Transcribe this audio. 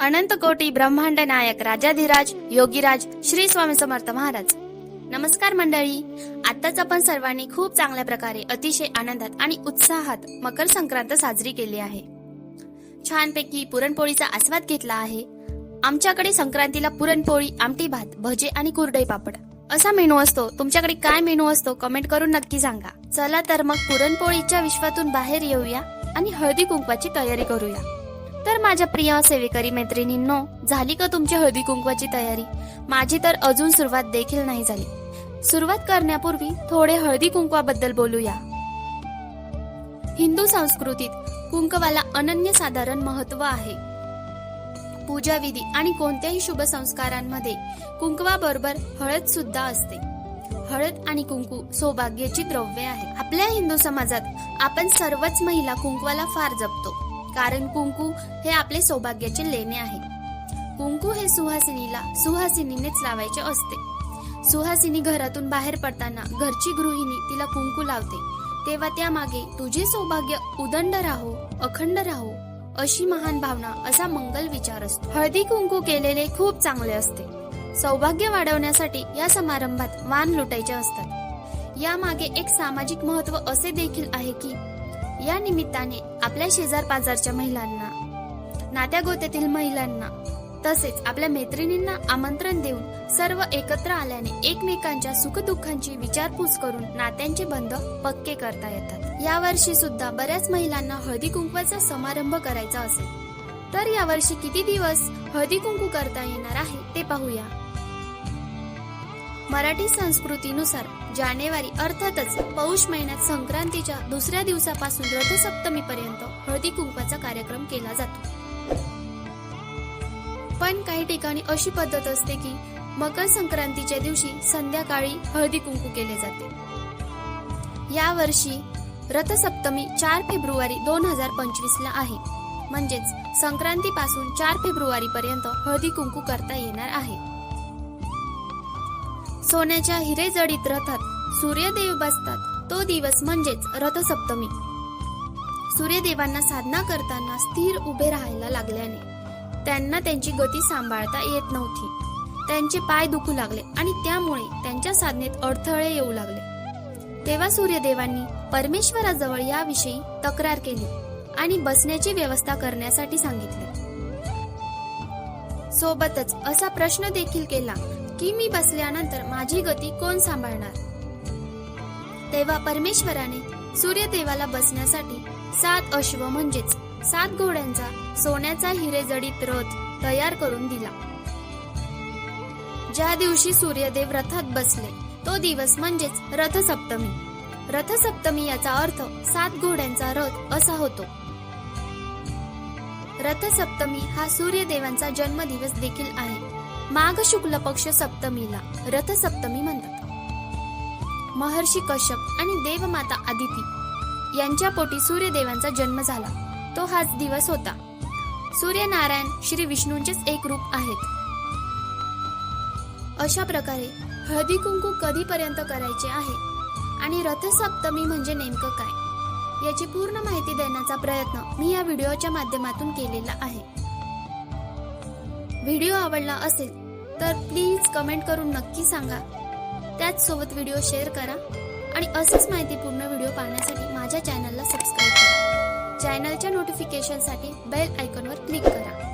अनंत कोटी ब्रह्मांड नायक राजाधिराज योगीराज श्री स्वामी समर्थ महाराज. नमस्कार मंडळी. आताच आपण सर्वांनी खूप चांगल्या प्रकारे अतिशय आनंदात आणि उत्साहात मकर संक्रांत साजरी केली आहे. छानपैकी पुरणपोळीचा आस्वाद घेतला आहे. आमच्याकडे संक्रांतीला पुरणपोळी आमटी भात भजे आणि कुरडई पापड असा मेनू असतो. तुमच्याकडे काय मेनू असतो कमेंट करून नक्की सांगा. चला तर मग पुरणपोळीच्या विश्वातून बाहेर येऊया आणि हळदी कुंकवाची तयारी करूया. तर माझ्या प्रिय सेवेकरी मैत्रिणींनो झाली का तुमची हळदी कुंकवाची तयारी? माझी तर अजून सुरुवात देखील नाही झाली. सुरुवात करण्यापूर्वी थोडे हळदी कुंकवाबद्दल बोलूया. हिंदू संस्कृतीत कुंकवाला अनन्यसाधारण महत्त्व आहे. पूजा विधी आणि कोणत्याही शुभ संस्कारांमध्ये कुंकवाबरोबर हळद सुद्धा असते. हळद आणि कुंकू सौभाग्याची द्रव्य आहे आपल्या हिंदू समाजात आपण सर्वच महिला कुंकवाला फार जपतो. कारण कुंकू हे आपले सौभाग्याचे लेणे आहे. कुंकू हे सुहासिनीला सुहासिनीनेच लावायचे असते. सुहासिनी घरातून बाहेर पडताना घरची गृहिणी तिला कुंकू लावते. तेव्हा त्यामागे तुझे सौभाग्य उदंड राहो अखंड राहो अशी महान भावना असा मंगल विचार असतो. हळदी कुंकू केलेले खूप चांगले असते. सौभाग्य वाढवण्यासाठी या समारंभात मान लुटायचे असतात. यामागे एक सामाजिक महत्त्व असे देखील आहे की या निमित्ताने आपल्या शेजार पाजारच्या महिलांना नात्यागोत्यातील महिलांना तसेच आपल्या मैत्रिणींना आमंत्रण देऊन सर्व एकत्र आल्याने एकमेकांच्या सुखदुःखांची विचारपूस करून नात्यांचे बंध पक्के करता येतात. यावर्षी सुद्धा बऱ्याच महिलांना हळदी कुंकवाचा समारंभ करायचा असेल. तर यावर्षी किती दिवस हळदी कुंकू करता येणार आहे ते पाहूया. मराठी संस्कृतीनुसार जानेवारी अर्थातच पौष महिन्यात संक्रांतीच्या दुसऱ्या दिवसापासून रथसप्तमी पर्यंत हळदी कुंकवाचा कार्यक्रम केला जातो. पण काही ठिकाणी अशी पद्धत असते की मकर संक्रांतीच्या दिवशी संध्याकाळी हळदी कुंकू केले जाते. या वर्षी रथसप्तमी चार फेब्रुवारी दोन हजार पंचवीस ला आहे. म्हणजेच संक्रांतीपासून चार फेब्रुवारी पर्यंत हळदी कुंकू करता येणार आहे. सोन्याच्या हिरे जडीत रथात सूर्यदेव बसतात. तो दिवस म्हणजेच रथसप्तमी. सूर्यदेवांना साधना करताना स्थिर उभे राहायला लागल्याने त्यांना त्यांची गती सांभाळता येत नव्हती. त्यांचे पाय दुखू लागले आणि त्यामुळे त्यांच्या साधनेत अडथळे येऊ लागले. तेव्हा सूर्यदेवांनी परमेश्वराजवळ याविषयी तक्रार केली आणि बसण्याची व्यवस्था करण्यासाठी सांगितले. सोबतच असा प्रश्न देखील केला की मी बसल्यानंतर माझी गती कोण सांभाळणार? तेव्हा परमेश्वराने सूर्यदेवाला बसण्यासाठी सात अश्व म्हणजेच सात घोड्यांचा सोन्याचा हिरेजडीत रथ तयार करून दिला. ज्या दिवशी सूर्यदेव रथात बसले तो दिवस म्हणजेच रथसप्तमी. रथसप्तमी याचा अर्थ सात घोड्यांचा रथ असा होतो. रथसप्तमी हा सूर्यदेवांचा जन्मदिवस देखील आहे. माघ शुक्ल पक्ष सप्तमीला रथसप्तमी म्हणतात. महर्षी कश्यप आणि देवमाता आदिती यांच्या पोटी सूर्यदेवांचा जन्म झाला. तो हाच दिवस होता. सूर्यनारायण श्री विष्णूंचेच एक रूप आहेत. अशा प्रकारे हळदी कुंकू कधीपर्यंत करायचे आहे आणि रथसप्तमी म्हणजे नेमकं काय? याची पूर्ण माहिती देण्याचा प्रयत्न मी या व्हिडिओच्या माध्यमातून केलेला आहे. व्हिडिओ आवडला असेल तर प्लीज कमेंट करून नक्की सांगा. त्याचसोबत व्हिडिओ शेअर करा आणि असेच माहितीपूर्ण व्हिडिओ पाहण्यासाठी माझ्या चॅनलला सबस्क्राईब करा. चॅनलच्या नोटिफिकेशनसाठी बेल आयकॉनवर क्लिक करा.